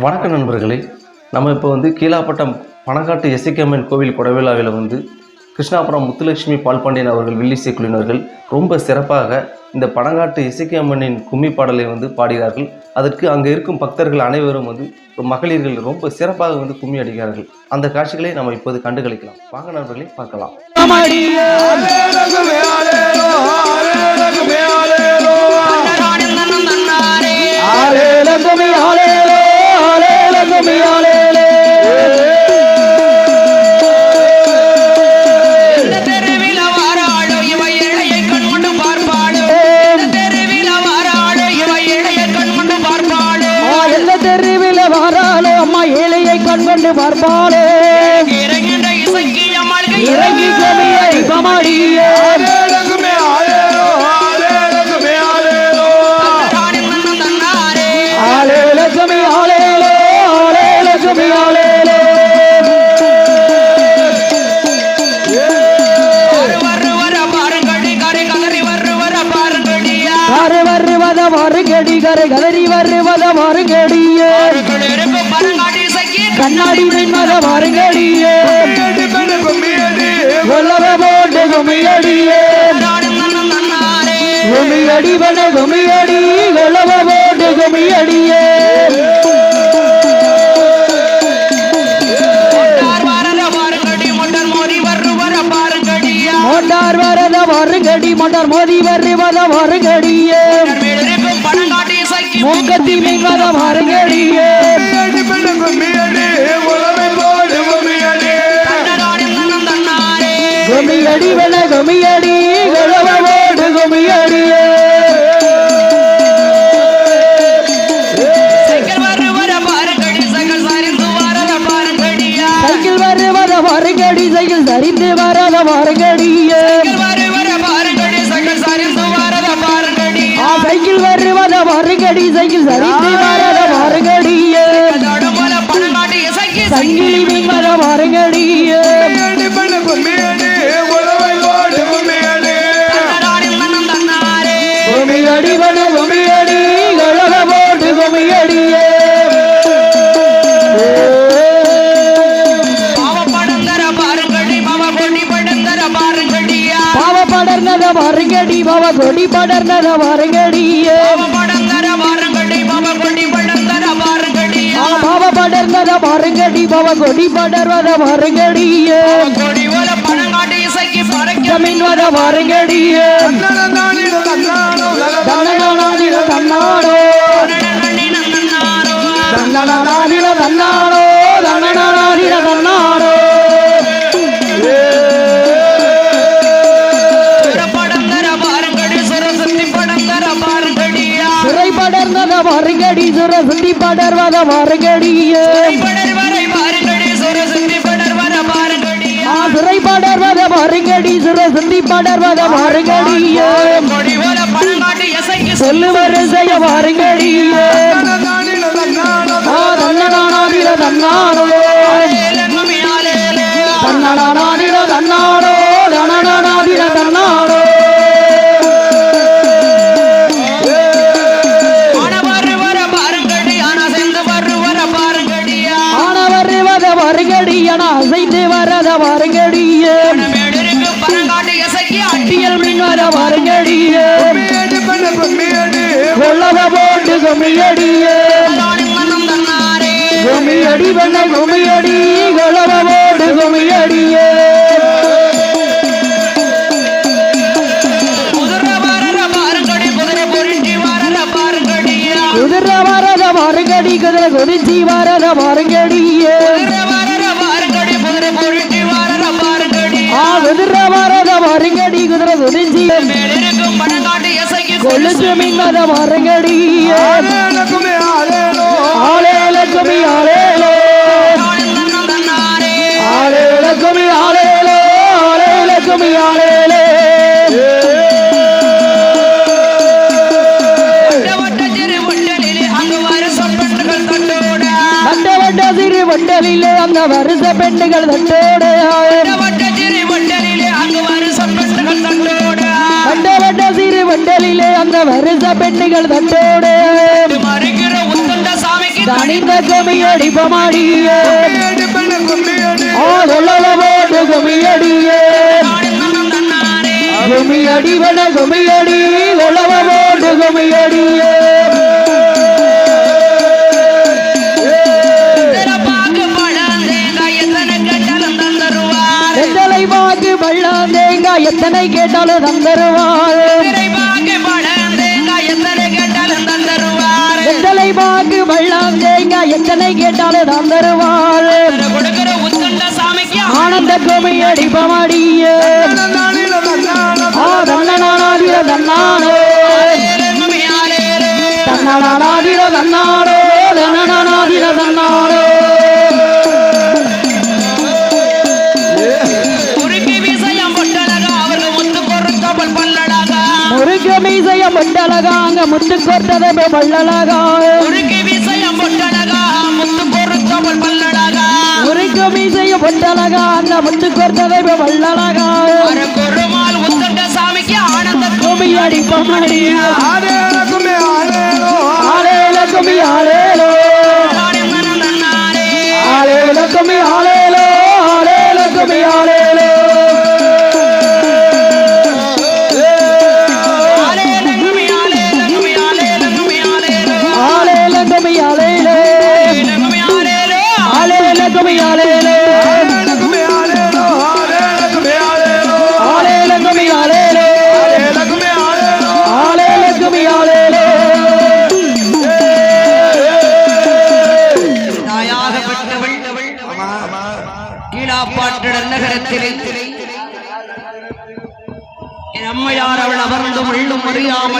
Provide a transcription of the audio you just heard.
வணக்கம் நண்பர்களே நம்ம இப்போ வந்து கீழாப்பட்டம் பணக்காட்டு எசைக்கம்மன் கோவில் கொடவிழாவில் வந்து கிருஷ்ணாபுரம் முத்துலட்சுமி பால்பாண்டியன் அவர்கள் வில்லிசை குழுவினர்கள் ரொம்ப சிறப்பாக இந்த பணங்காட்டு இசைக்கு அம்மனின் கும்மி பாடலை வந்து பாடுகிறார்கள் அதற்கு அங்கே இருக்கும் பக்தர்கள் அனைவரும் வந்து மகளிர்கள் ரொம்ப சிறப்பாக வந்து கும்மி அடிக்கிறார்கள். அந்த காட்சிகளை நம்ம இப்போது கண்டுகளிக்கலாம். வாங்க நண்பர்களை பார்க்கலாம். மறுகடி கரு கதறி வருவத மறுகடியே கண்ணாடி மின்மத மறுகடியே கொல்லவ போட்டு குமியடியே. ராணி குமியடி வன குமியடி கொல்லவ போட்டு குமியடியே. மொட்டார் வரத பாருங்கடி மொட்டார் மோதி வருவத வர மன்னன் தன்னாரே குமியடி வன குமியடி குமியடியே சைக்கிள் சரிந்து வரத பாருங்கடியா சைக்கிள் வருவத மறுகடி சைக்கிள் சரிந்து வரத மறுகடியே மறுகடி சைக்கிள் சரிந்து மரத மறுகடியே தடமல பணங்காட்டி சங்கிலி மின்மத மறுகடியே ராணி மன்னன் தன்னாரே குமியடி போட்டு குமியடியே பாவ படந்தர பாருங்கடி பாவ கொடி படந்தர பாருங்கடியா படர்ந்தத மறுகடி பாவ கொடி படர்ந்தத மறுகடியே பாவ படர்ந்தத மறுகடி பாவ கொடி படர்வத மறுகடியே கொடி போல பணங்காட்டி இசைக்கு பறக்க மின்வத மறுகடியே தன்னநாடில தன்னாடோ தன்னநாடில தன்னாடோ பாருங்கடியா ஆ சிறை படர்வத மறுகடி சுர சுத்தி படர்வத மறுகடியே இசைக்கு சொல்லு வரிசைய மறுகடியே ஆ தன்னநாடில தன்னாடோ குமியடியே. ராணி மன்னம் தன்னாரே குமியடி பண்ண குமியடி கொள்ளவ குமியடியே. குதிரை குதிரை குதிரை வரத மறுகடி குதிரை குதிச்சி வரத மறுகடியே குதிரை குதிரை குதிரை வரத மறுகடி குதிரை குதிச்சி மேலிருக்கும் பணங்காட்டி இசைக்கு கொலுசு ராணி மன்னம் தன்னாரே ஆளேல குமி ஆளேலே ஆளேல குமி ஆளேலே வட்ட வட்ட சிறு அங்கு பெண்கள் தட்டோட. வட்ட வட்ட சிறு வண்டலிலே அந்த வருஷ பெண்ணுகள் தட்டோடு. அங்கு சிறு வண்டலிலே அந்த வருஷ பெண்ணுகள் தண்டோடு தனிந்த கும்மி அடிப்பமாடியே ஆளவ போட்டு கும்மி அடியே கும்மி அடிவன உழவ போட்டு எத்தனை கேட்டாலும் தந்தருவாள். கொடுக்கிற உத்துண்ட சாமிக்கு ஆனந்த கும்மி அடிப்பமாடியே தன்னனாடிய தன்னானே தன்னனாடிய தன்னானே தன்னனாடிய தன்னானே முருக மீசைய முட்டழகா அங்க முத்து கொட்டதை பள்ளழகா குறுக்கி விசயம் பொட்டழகா முத்து முருக மீசைய முட்டழகா அங்க முத்து கொட்டதை பள்ளழகா அர குருமால் உத்துண்ட சாமிக்கு ஆனந்த கும்மி அடிப்பமாடியே ஆலேல கும்மி ஆலேலோ ஆலேல கும்மி ஆலேலோ ஆலேல கும்மி ஆலேலோ நகரத்திலே. என் அம்மையார் அவள் அமர்ந்து உள்ளும் அறியாமல்